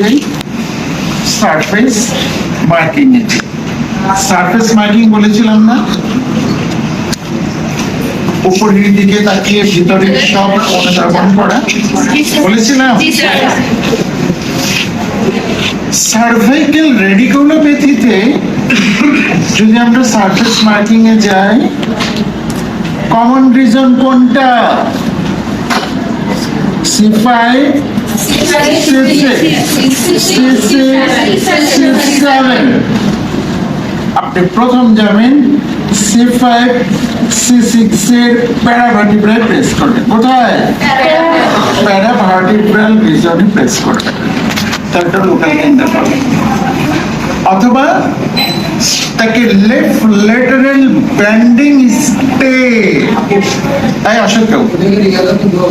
যাই surface marking surface marking বলেছিলাম না? উপরের দিকে তাকিয়ে ভিতরে সব অনুধাবন করা। বলেছিলাম? সার্ভাইকেল রেডিকুলোপ্যাথিতে যদি আমরা সারফেস মার্কিং এ যাই কমন রিজন কোনটা? সি ফাইভ আপনি প্রথম যাবেন সি ফাইভ সি সিক্স এর প্যারাভার্টিব্রাল প্রেস করবেন। কোথায়? প্যারাভার্টিব্রাল রিজনে প্রেস করবেন। তারপর লোকাল কেন্দ্র পাবেন অথবা তাকে লেফট লেটারাল ব্যান্ডিং স্টে তাই অশোক বাবু,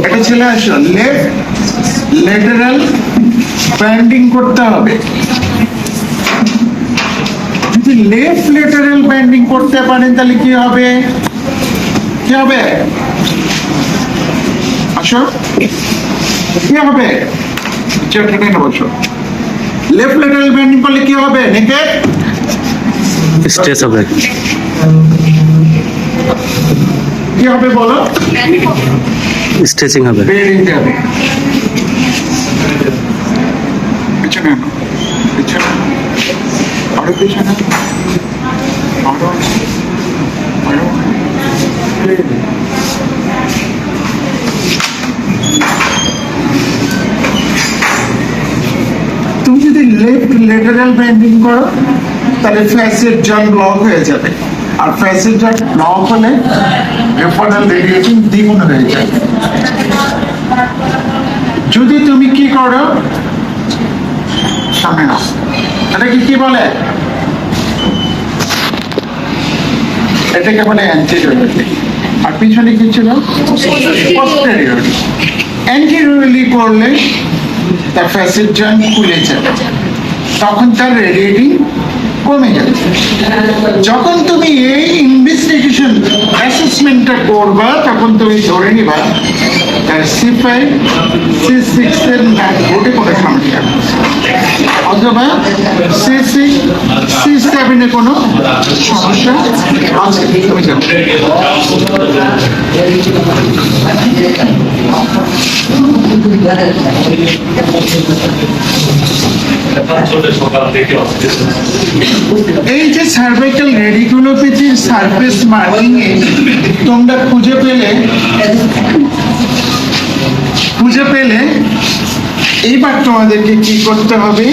এটা ছেলে আসো লেফট লেটারাল ব্যান্ডিং করতে হবে। যদি লেফট লেটারাল ব্যান্ডিং করতে পারেন তাহলে কি হবে? কি হবে? আসো। কি হবে? চেয়ারটা টেনে বসো। লেফট লেটারাল ব্যান্ডিং করলে কি হবে? নেকেট স্ট্রেস হবে। কি হবে বলো? স্ট্রেচিং হবে। বেরিয়ে যাবে পিছনে আনো পিছনে পিছনে আরও আরও তুমি যদি লেফট লেটারাল ব্যান্ডিং করো, তাহলে ফ্যাসেট জয়েন্ট ব্লক হয়ে যাবে। আর ফ্যাসেট জয়েন্ট ব্লক হলে রেফারেল রেডিয়েটিং দ্বিগুণ হয়ে যাবে। যদি তুমি কি করো, সামনে নাও। এটাকে কি বলে? এটাকে বলে আর পিছনে কি ছিল? করলে তার ফ্যাসিড জয়েন্ট খুলে যাবে। তখন তার রেডিয়েটিং কমে যখন তুমি এই ইনভেস্টিগেশন অ্যাসেসমেন্টটা করবা, তখন তুমি ধরে নিবা, তার সি ফাইভ সি সিক্স এর বোর্ডে কোনো সমস্যা অথবা সি সেভেনে কোনো সমস্যা? এই যে সার্ভাইকাল রেডিকুলোপ্যাথির সারফেস মার্কিং এ তোমরা খুঁজে পেলে খুঁজে পেলে এইবার তোমাদেরকে কি করতে হবে?